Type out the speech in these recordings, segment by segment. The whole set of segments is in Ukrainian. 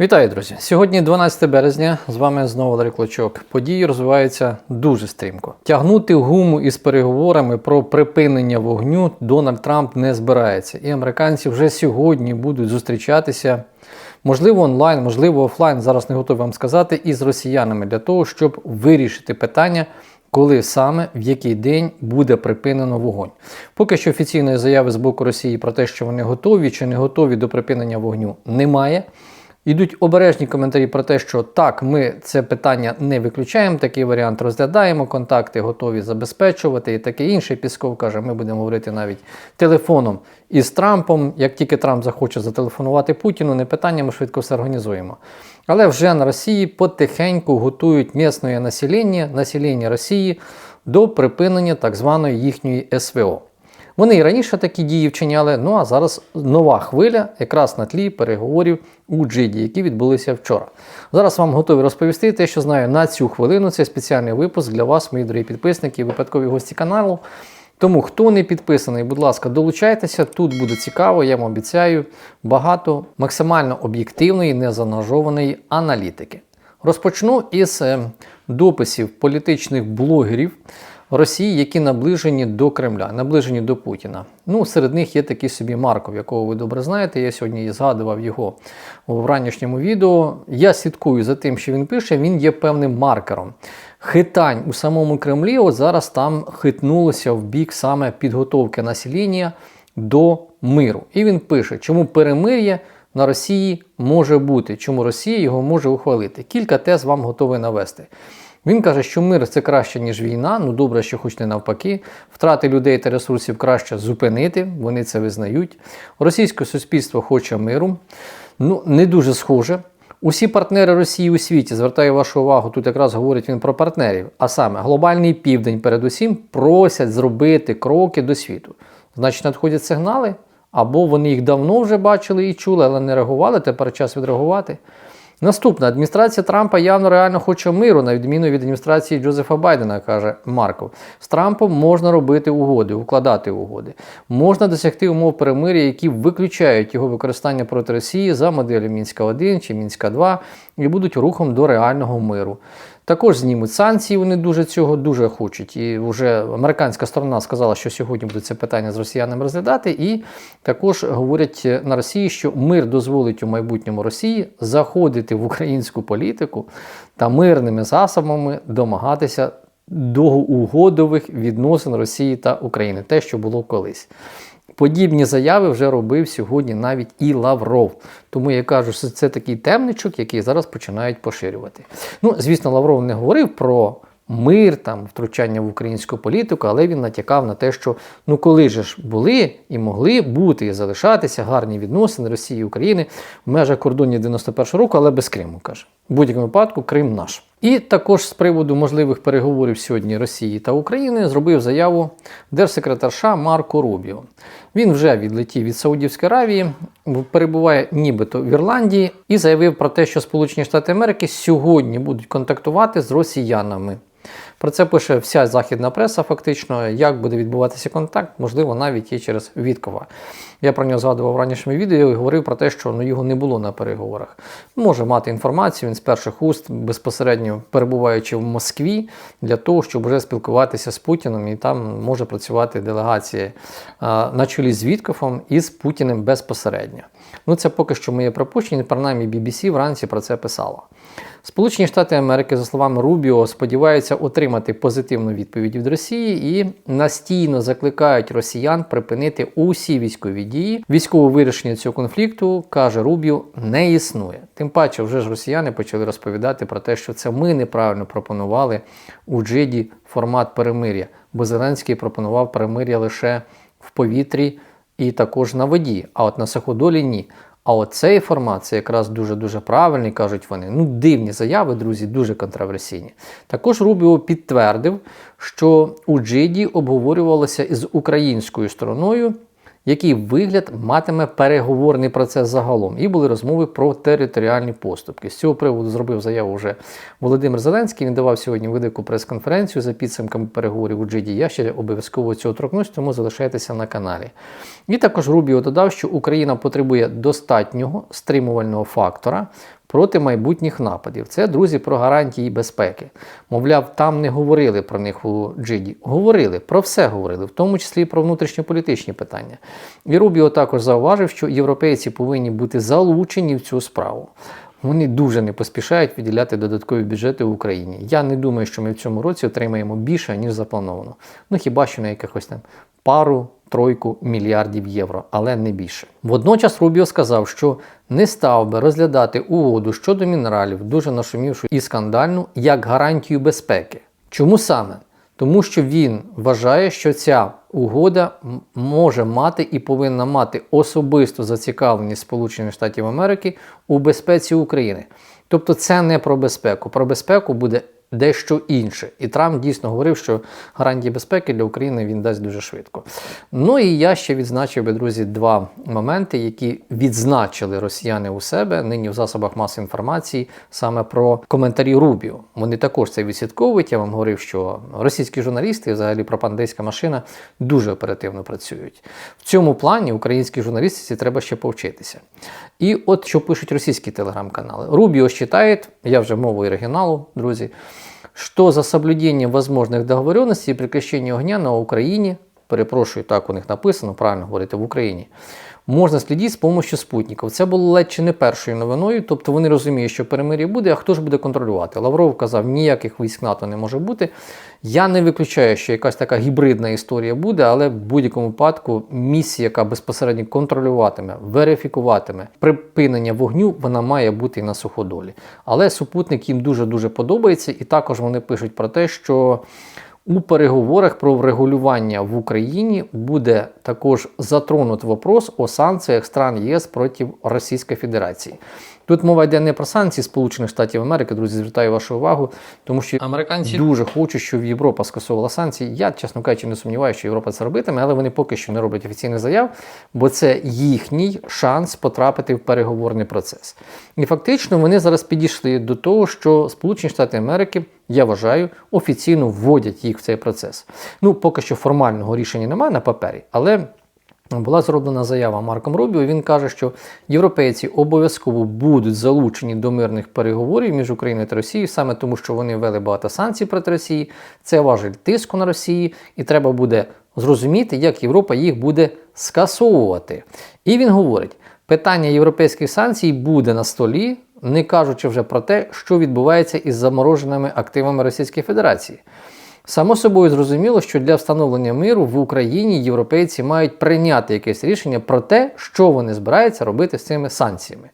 Вітаю, друзі! Сьогодні 12 березня. З вами знову Валерій Клочок. Події розвиваються дуже стрімко. Тягнути гуму із переговорами про припинення вогню Дональд Трамп не збирається, і американці вже сьогодні будуть зустрічатися, можливо, онлайн, можливо, офлайн. Зараз не готовий вам сказати, із росіянами для того, щоб вирішити питання. Коли саме в який день буде припинено вогонь? Поки що офіційної заяви з боку Росії про те, що вони готові чи не готові до припинення вогню, немає. Йдуть обережні коментарі про те, що так, ми це питання не виключаємо, такий варіант розглядаємо, контакти готові забезпечувати і таке інше. Пісков каже, ми будемо говорити навіть телефоном із Трампом. Як тільки Трамп захоче зателефонувати Путіну, не питання, ми швидко все організуємо. Але вже на Росії потихеньку готують місне населення, населення Росії до припинення так званої їхньої СВО. Вони і раніше такі дії вчиняли, ну а зараз нова хвиля, якраз на тлі переговорів у Джиді, які відбулися вчора. Зараз вам готові розповісти те, що знаю на цю хвилину. Це спеціальний випуск для вас, мої дорогі підписники і випадкові гості каналу. Тому, хто не підписаний, будь ласка, долучайтеся. Тут буде цікаво, я вам обіцяю, багато максимально об'єктивної, незанажованої аналітики. Розпочну із е, дописів політичних блогерів. Росії, які наближені до Кремля, наближені до Путіна. Ну, серед них є такий собі Марков, якого ви добре знаєте. Я сьогодні згадував його в ранішньому відео. Я слідкую за тим, що він пише. Він є певним маркером. Хитань у самому Кремлі. От зараз там хитнулося в бік саме підготовки населення до миру. І він пише, чому перемир'я на Росії може бути, чому Росія його може ухвалити. Кілька тез вам готовий навести. Він каже, що мир це краще, ніж війна. Ну добре, що хоч не навпаки. Втрати людей та ресурсів краще зупинити, вони це визнають. Російське суспільство хоче миру. Ну, не дуже схоже. Усі партнери Росії у світі, звертаю вашу увагу, тут якраз говорить він про партнерів. А саме глобальний південь, передусім, просять зробити кроки до світу. Значить, надходять сигнали, або вони їх давно вже бачили і чули, але не реагували. Тепер час відреагувати. Наступна адміністрація Трампа явно реально хоче миру, на відміну від адміністрації Джозефа Байдена, каже Марков. З Трампом можна робити угоди, укладати угоди. Можна досягти умов перемир'я, які виключають його використання проти Росії за моделлю Мінська 1 чи Мінська 2 і будуть рухом до реального миру. Також знімуть санкції, вони дуже цього дуже хочуть. І вже американська сторона сказала, що сьогодні будуть це питання з росіянами розглядати. І також говорять на Росії, що мир дозволить у майбутньому Росії заходити в українську політику та мирними засобами домагатися довгоугодових відносин Росії та України, те, що було колись. Подібні заяви вже робив сьогодні навіть і Лавров. Тому я кажу, що це такий темничок, який зараз починають поширювати. Ну, звісно, Лавров не говорив про мир, там, втручання в українську політику, але він натякав на те, що ну коли ж були і могли бути і залишатися гарні відносини Росії і України в межах кордонів 91-го року, але без Криму каже. В будь-якому випадку Крим наш. І також з приводу можливих переговорів сьогодні Росії та України зробив заяву держсекретар США Марко Рубіо. Він вже відлетів від Саудівської Аравії, перебуває нібито в Ірландії і заявив про те, що Сполучені Штати Америки сьогодні будуть контактувати з росіянами. Про це пише вся західна преса, фактично, як буде відбуватися контакт, можливо, навіть і через Віткова. Я про нього згадував в ранішньому відео і говорив про те, що ну, його не було на переговорах. Може мати інформацію, він з перших уст, безпосередньо перебуваючи в Москві, для того, щоб вже спілкуватися з Путіним, і там може працювати делегація на чолі з Віткофом і з Путіним безпосередньо. Ну, це поки що моє припущення, принаймні BBC вранці про це писала. Сполучені Штати Америки, за словами Рубіо, сподіваються отримати позитивну відповідь від Росії і настійно закликають росіян припинити усі військові дії. Військове вирішення цього конфлікту, каже Рубіо, не існує. Тим паче, вже ж росіяни почали розповідати про те, що це ми неправильно пропонували у Джиді формат перемир'я, бо Зеленський пропонував перемир'я лише в повітрі і також на воді. А от на суходолі ні. А от цей формат це якраз дуже-дуже правильний, кажуть вони. Ну, дивні заяви, друзі, дуже контроверсійні. Також Рубіо підтвердив, що у Джиді обговорювалося із українською стороною, який вигляд матиме переговорний процес загалом. І були розмови про територіальні поступки. З цього приводу зробив заяву вже Володимир Зеленський. Він давав сьогодні велику прес-конференцію за підсумками переговорів у Джиді. Я ще обов'язково цього торкнусь, тому залишайтеся на каналі. І також Рубіо додав, що Україна потребує достатнього стримувального фактора проти майбутніх нападів. Це друзі про гарантії безпеки. Мовляв, там не говорили про них у Джиді. Говорили, про все говорили, в тому числі і про внутрішньополітичні питання. І Рубіо також зауважив, що європейці повинні бути залучені в цю справу. Вони дуже не поспішають виділяти додаткові бюджети в Україні. Я не думаю, що ми в цьому році отримаємо більше, ніж заплановано. Ну хіба що на якихось там пару тройку мільярдів євро, але не більше. Водночас Рубіо сказав, що не став би розглядати угоду щодо мінералів, дуже нашумівшу і скандальну, як гарантію безпеки. Чому саме? Тому що він вважає, що ця угода може мати і повинна мати особисту зацікавленість Сполучених Штатів Америки у безпеці України. Тобто це не про безпеку. Про безпеку буде дещо інше. І Трамп дійсно говорив, що гарантії безпеки для України він дасть дуже швидко. Ну і я ще відзначив би, друзі, два моменти, які відзначили росіяни у себе нині в засобах масової інформації саме про коментарі Рубіо. Вони також це відслідковують. Я вам говорив, що російські журналісти, взагалі пропагандистська машина, дуже оперативно працюють. В цьому плані українській журналістиці треба ще повчитися. І от що пишуть російські телеграм-канали. Рубіо вважає, я вже мовою оригіналу, друзі, что за соблюдение возможных договоренностей и прекращение огня на Украине, перепрошую, так у них написано, правильно говорите, в Україні, можна слідити з допомогою спутників. Це було ледь чи не першою новиною, тобто вони розуміють, що перемир'я буде, а хто ж буде контролювати? Лавров казав, ніяких військ НАТО не може бути. Я не виключаю, що якась така гібридна історія буде, але в будь-якому випадку місія, яка безпосередньо контролюватиме, верифікуватиме припинення вогню, вона має бути і на суходолі. Але супутник їм дуже-дуже подобається, і також вони пишуть про те, що у переговорах про врегулювання в Україні буде також затронут вопрос о санкціях стран ЄС проти Російської Федерації. Тут мова йде не про санкції Сполучених Штатів Америки, друзі, звертаю вашу увагу, тому що американці дуже хочуть, щоб Європа скасовувала санкції. Я, чесно кажучи, не сумніваюся, що Європа це робитиме, але вони поки що не роблять офіційних заяв, бо це їхній шанс потрапити в переговорний процес. І фактично вони зараз підійшли до того, що Сполучені Штати Америки, я вважаю, офіційно вводять їх в цей процес. Ну, поки що формального рішення немає на папері, але. Була зроблена заява Марком Рубіо. Він каже, що європейці обов'язково будуть залучені до мирних переговорів між Україною та Росією, саме тому, що вони ввели багато санкцій проти Росії. Це важель тиску на Росії, і треба буде зрозуміти, як Європа їх буде скасовувати. І він говорить: питання європейських санкцій буде на столі, не кажучи вже про те, що відбувається із замороженими активами Російської Федерації. Само собою зрозуміло, що для встановлення миру в Україні європейці мають прийняти якесь рішення про те, що вони збираються робити з цими санкціями.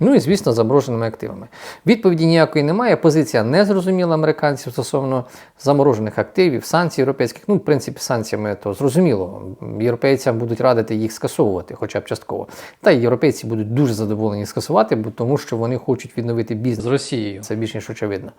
Ну і, звісно, замороженими активами. Відповіді ніякої немає. Позиція не зрозуміла американців стосовно заморожених активів, санкцій європейських. Ну, в принципі, санкціями то зрозуміло. Європейцям будуть радити їх скасовувати, хоча б частково. Та й європейці будуть дуже задоволені скасувати, бо тому що вони хочуть відновити бізнес з Росією. Це більш ніж очевидно.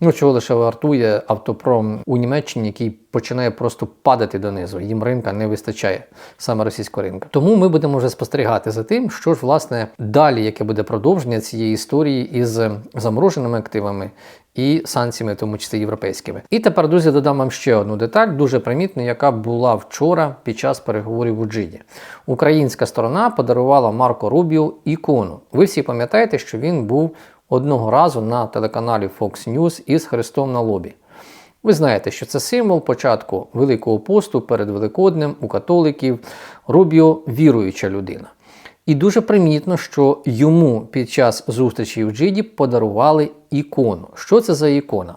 Ну, чого лише вартує автопром у Німеччині, який починає просто падати донизу. Їм ринка не вистачає саме російського ринку. Тому ми будемо вже спостерігати за тим, що ж власне далі, яке буде продовження цієї історії із замороженими активами. І санкціями, тому числі європейськими. І тепер, друзі, додам вам ще одну деталь, дуже примітну, яка була вчора під час переговорів у Джиді. Українська сторона подарувала Марко Рубіо ікону. Ви всі пам'ятаєте, що він був одного разу на телеканалі Fox News із Христом на лобі. Ви знаєте, що це символ початку Великого посту перед Великоднем у католиків. Рубіо віруюча людина. І дуже примітно, що йому під час зустрічі в Джиді подарували ікону. Що це за ікона?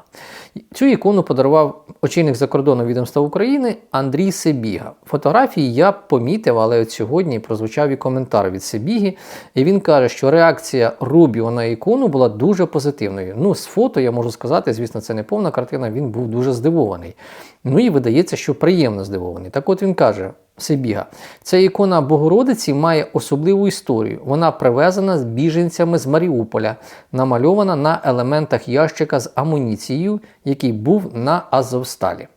Цю ікону подарував очільник закордонного відомства України Андрій Себіга. Фотографії я помітив, але от сьогодні прозвучав і коментар від Себіги. І він каже, що реакція Рубіо на ікону була дуже позитивною. Ну, з фото я можу сказати, звісно, це не повна картина, він був дуже здивований. Ну і видається, що приємно здивований. Так от він каже. Себіга. Ця ікона Богородиці має особливу історію. Вона привезена з біженцями з Маріуполя, намальована на елементах ящика з амуніцією, який був на Азовсталі.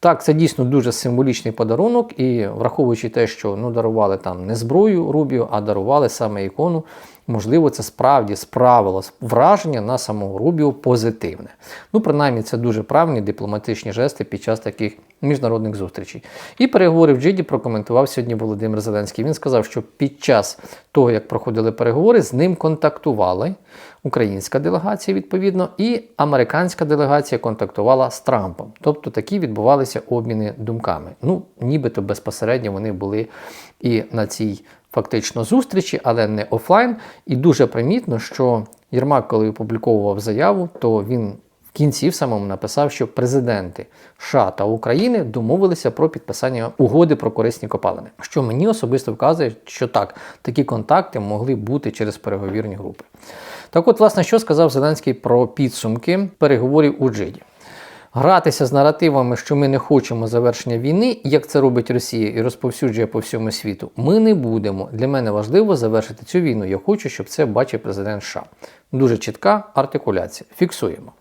Так, це дійсно дуже символічний подарунок, і враховуючи те, що ну, дарували там не зброю Рубію, а дарували саме ікону, можливо, це справді справило враження на самого Рубіо позитивне. Ну, принаймні, це дуже правильні дипломатичні жести під час таких міжнародних зустрічей. І переговори в Джиді прокоментував сьогодні Володимир Зеленський. Він сказав, що під час того, як проходили переговори, з ним контактували. українська делегація, відповідно, і американська делегація контактувала з Трампом. Тобто такі відбувалися обміни думками. Ну, нібито безпосередньо вони були і на цій фактично зустрічі, але не офлайн. І дуже примітно, що Єрмак, коли опубліковував заяву, то він в кінці в самому написав, що президенти США та України домовилися про підписання угоди про корисні копалини, що мені особисто вказує, що так, такі контакти могли бути через переговірні групи. Так от, власне, що сказав Зеленський про підсумки переговорів у Джиді. Гратися з наративами, що ми не хочемо завершення війни, як це робить Росія і розповсюджує по всьому світу, ми не будемо. Для мене важливо завершити цю війну. Я хочу, щоб це бачив президент США. Дуже чітка артикуляція. Фіксуємо.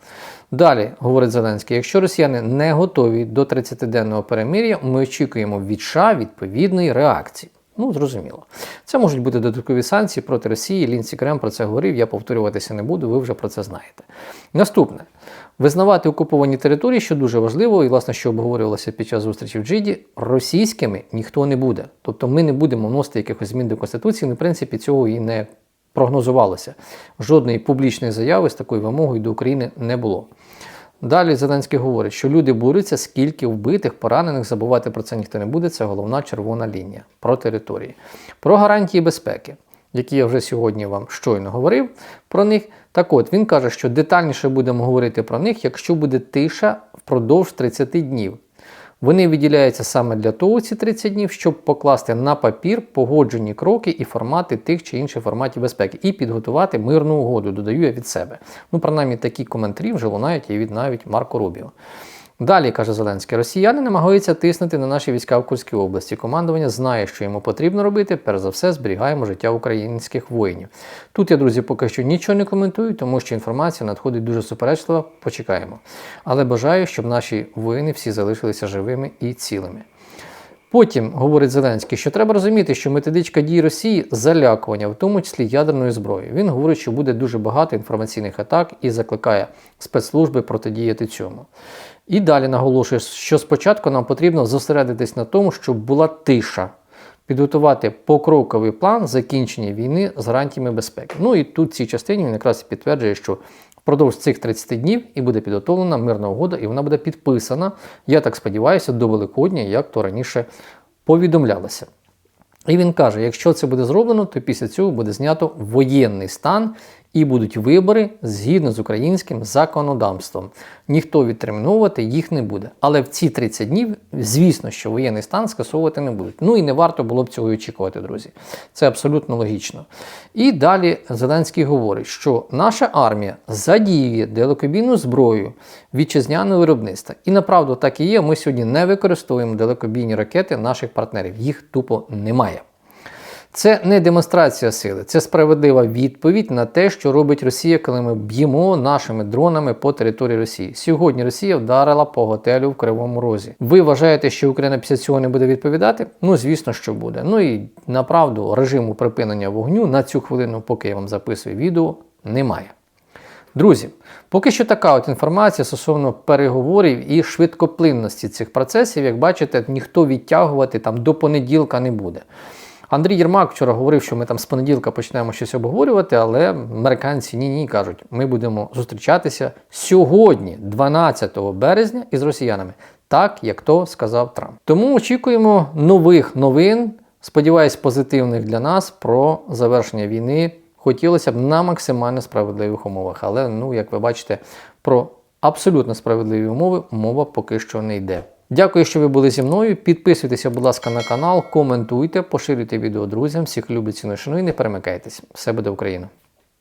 Далі, говорить Зеленський, якщо росіяни не готові до 30-денного перемир'я, ми очікуємо від США відповідної реакції. Ну, зрозуміло. Це можуть бути додаткові санкції проти Росії. Лінці Крем про це говорив. Я повторюватися не буду, ви вже про це знаєте. Наступне. Визнавати окуповані території, що дуже важливо, і власне, що обговорювалося під час зустрічі в Джиді, російськими ніхто не буде. Тобто ми не будемо вносити якихось змін до Конституції, ну, в принципі, цього і не прогнозувалося. Жодної публічної заяви з такою вимогою до України не було. Далі Зеленський говорить, що люди борються, скільки вбитих, поранених, забувати про це ніхто не буде. Це головна червона лінія про території. Про гарантії безпеки, які я вже сьогодні вам щойно говорив про них. Так от він каже, що детальніше будемо говорити про них, якщо буде тиша впродовж 30 днів. Вони виділяються саме для того, ці 30 днів, щоб покласти на папір погоджені кроки і формати тих чи інших форматів безпеки, і підготувати мирну угоду, додаю я від себе. Ну, принаймні, такі коментарі вже лунають і від навіть Марко Рубіо. Далі каже Зеленський, росіяни намагаються тиснути на наші війська в Курській області. Командування знає, що йому потрібно робити. Перш за все, зберігаємо життя українських воїнів. Тут я, друзі, поки що нічого не коментую, тому що інформація надходить дуже суперечлива. Почекаємо. Але бажаю, щоб наші воїни всі залишилися живими і цілими. Потім говорить Зеленський, що треба розуміти, що методичка дій Росії залякування, в тому числі ядерною зброєю. Він говорить, що буде дуже багато інформаційних атак і закликає спецслужби протидіяти цьому. І далі наголошує, що спочатку нам потрібно зосередитись на тому, щоб була тиша, підготувати покроковий план закінчення війни з гарантіями безпеки. Ну і тут в цій частині він якраз підтверджує, що впродовж цих 30 днів і буде підготовлена мирна угода, і вона буде підписана. Я так сподіваюся, до Великодня, як то раніше повідомлялося. І він каже: якщо це буде зроблено, то після цього буде знято воєнний стан і будуть вибори згідно з українським законодавством. Ніхто відтерміновувати їх не буде. Але в ці 30 днів, звісно, що воєнний стан скасовувати не будуть. Ну і не варто було б цього очікувати, друзі. Це абсолютно логічно. І далі Зеленський говорить, що наша армія задіює далекобійну зброю вітчизняного виробництва. І направду так і є. Ми сьогодні не використовуємо далекобійні ракети наших партнерів. Їх тупо немає. Це не демонстрація сили, це справедлива відповідь на те, що робить Росія, коли ми б'ємо нашими дронами по території Росії. Сьогодні Росія вдарила по готелю в Кривому Розі. Ви вважаєте, що Україна після цього не буде відповідати? Ну, звісно, що буде. Ну і направду режиму припинення вогню на цю хвилину, поки я вам записую відео, немає. Друзі, поки що така от інформація стосовно переговорів і швидкоплинності цих процесів, як бачите, ніхто відтягувати там до понеділка не буде. Андрій Єрмак вчора говорив, що ми там з понеділка почнемо щось обговорювати, але американці ні-ні кажуть, ми будемо зустрічатися сьогодні, 12 березня, із росіянами, так як то сказав Трамп. Тому очікуємо нових новин, сподіваюсь, позитивних для нас про завершення війни. Хотілося б на максимально справедливих умовах, але, ну, як ви бачите, про абсолютно справедливі умови мова поки що не йде. Дякую, що ви були зі мною. Підписуйтеся, будь ласка, на канал, коментуйте, поширюйте відео друзям. Всіх люблять ціну шану і не перемикайтесь. Все буде Україна!